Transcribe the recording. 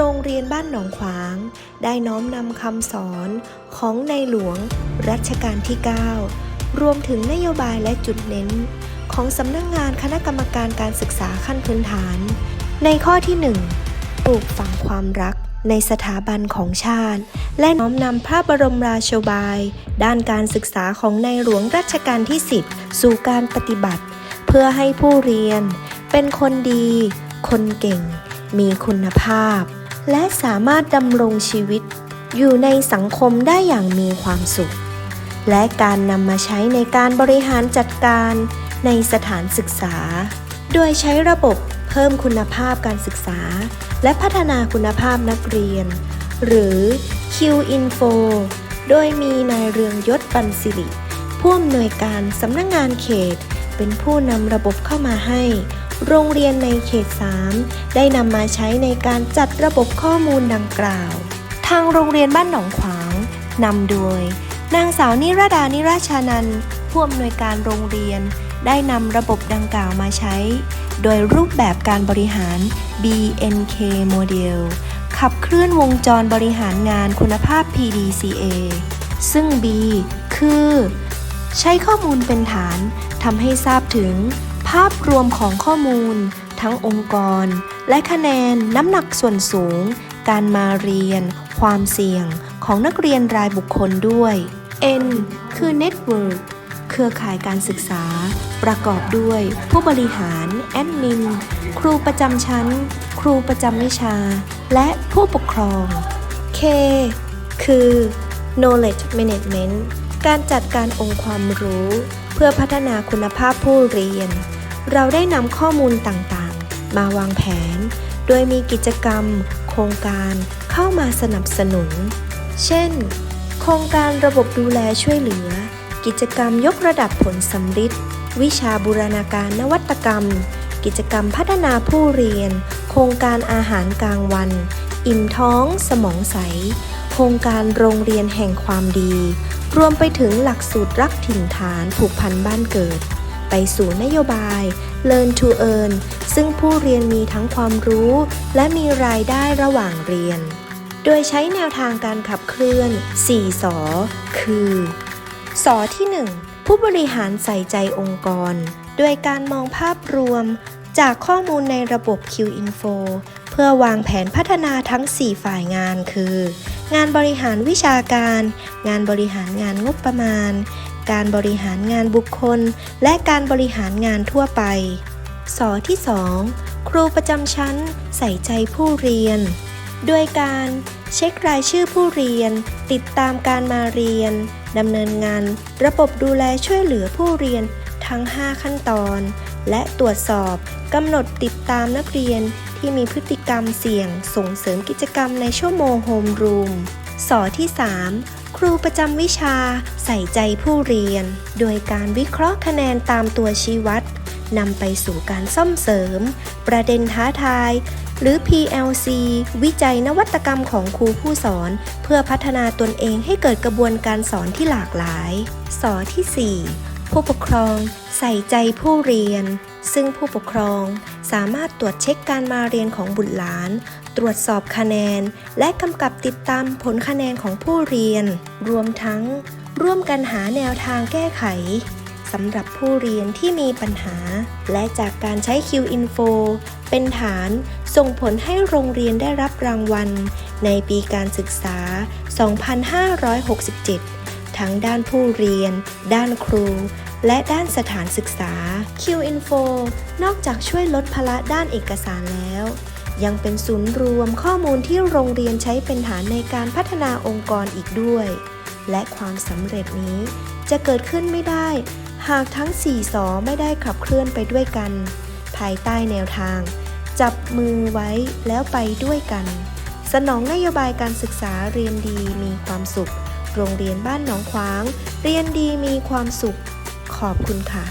โรงเรียนบ้านหนองขวาง ได้น้อมนำคำสอนของในหลวงรัชกาลที่ 9 รวมถึงนโยบายและจุดเน้น ของสำนักงงานคณะกรรมการการศึกษาขั้นพื้นฐาน ในข้อที่ 1 ปลูกฝังความรักในสถาบันของชาติ และน้อมนำพระบรมราโชบาย ด้านการศึกษาของในหลวงรัชกาลที่ 10 สู่การปฏิบัติ เพื่อให้ผู้เรียน เป็นคนดี คนเก่ง มีคุณภาพ และสามารถดำรงชีวิต อยู่ในสังคมได้อย่างมีความสุข และการนำมาใช้ในการบริหารจัดการในสถานศึกษา โดยใช้ระบบเพิ่มคุณภาพการศึกษา และพัฒนาคุณภาพนักเรียน หรือ Q-Info โดยมีนายเรืองยศปันสิริผู้อำนวยการสำนักงงานเขต เป็นผู้นำระบบเข้ามาให้ โรงเรียนในเขต 3 ได้นำมาใช้ในการจัดระบบข้อมูลดังกล่าว ทางโรงเรียนบ้านหนองขวางนำโดย นางสาวนิรดานิราชานันท์ผู้อำนวยการโรงเรียน ได้นำระบบดังกล่าวมาใช้ โดยรูปแบบการบริหาร BNK โมเดลขับเคลื่อนวงจรบริหารงานคุณภาพ PDCA ซึ่ง B คือ ใช้ข้อมูลเป็นฐานทำให้ทราบถึง ภาพรวมของข้อมูล ทั้งองค์กร และคะแนนน้ำหนักส่วนสูง การมาเรียน ความเสี่ยงของนักเรียนรายบุคคลด้วย N คือ Network เครือข่ายการศึกษา ประกอบด้วย ผู้บริหาร แอดมิน ครูประจำชั้น ครูประจำวิชา และผู้ปกครอง K คือ knowledge management การจัดการองค์ความรู้ เพื่อพัฒนาคุณภาพผู้เรียน เราได้นำข้อมูลต่างๆ มาวางแผน โดยมีกิจกรรม โครงการเข้ามาสนับสนุน เช่น โครงการระบบดูแลช่วยเหลือ กิจกรรมยกระดับผลสำฤทธิ์วิชาบูรณาการนวัตกรรม กิจกรรมพัฒนาผู้เรียน โครงการอาหารกลางวัน อิ่มท้อง สมองใส โครงการโรงเรียนแห่งความดี รวมไปถึงหลักสูตรรักถิ่นฐานผูกพันบ้านเกิด ไปสู่นโยบาย Learn to Earn ซึ่งผู้เรียนมีทั้งความรู้ และมีรายได้ระหว่างเรียน โดยใช้แนวทางการขับเคลื่อน 4 สอ คือสอที่ 1 ผู้บริหารใส่ใจองค์กร โดยการมองภาพรวม จากข้อมูลในระบบ Q-Info เพื่อวางแผนพัฒนาทั้ง 4 ฝ่ายงานคือ งานบริหารวิชาการ งานบริหารงานงบประมาณ การบริหารงานบุคคล และการบริหารงานทั่วไป สอที่ 2 ครูประจำชั้นใส่ใจผู้เรียนด้วยการเช็ครายชื่อผู้เรียน ติดตามการมาเรียนดำเนินงาน ระบบดูแลช่วยเหลือผู้เรียนทั้ง 5 ขั้นตอน และตรวจสอบกำหนดติดตามนักเรียนที่มีพฤติกรรมเสี่ยงส่งเสริมกิจกรรมในชั่วโมงโฮมรูมสอที่ 3 ครูประจำวิชาใส่ใจผู้เรียน โดยการวิเคราะห์คะแนนตามตัวชี้วัดนำไปสู่การซ่อมเสริม ประเด็นท้าทาย หรือ PLC วิจัยนวัตกรรมของครูผู้สอน เพื่อพัฒนาตนเองให้เกิดกระบวนการสอนที่หลากหลาย สอที่ 4 ผู้ปกครองใส่ใจผู้เรียน ซึ่งผู้ปกครองสามารถตรวจเช็คการมาเรียนของบุตรหลาน ตรวจสอบคะแนน และกำกับติดตามผลคะแนนของผู้เรียน รวมทั้ง ร่วมกันหาแนวทางแก้ไขสำหรับผู้เรียนที่มีปัญหา และจากการใช้ Q-Info เป็นฐานส่งผลให้โรงเรียนได้รับรางวัล ในปีการศึกษา 2567 ทั้งด้านผู้เรียน ด้านครู และด้านสถานศึกษา Q-Info นอกจากช่วยลดภาระด้านเอกสารแล้ว ยังเป็นศูนย์รวมข้อมูลที่โรงเรียนใช้เป็นฐานในการพัฒนาองค์กรอีกด้วย และความสำเร็จนี้จะเกิดขึ้นไม่ได้ หากทั้ง 4 สอไม่ได้ขับเคลื่อนไปด้วยกัน ภายใต้แนวทาง จับมือไว้แล้วไปด้วยกัน สนองนโยบายการศึกษาเรียนดีมีความสุข โรงเรียนบ้านหนองขวาง เรียนดีมีความสุข ขอบคุณค่ะ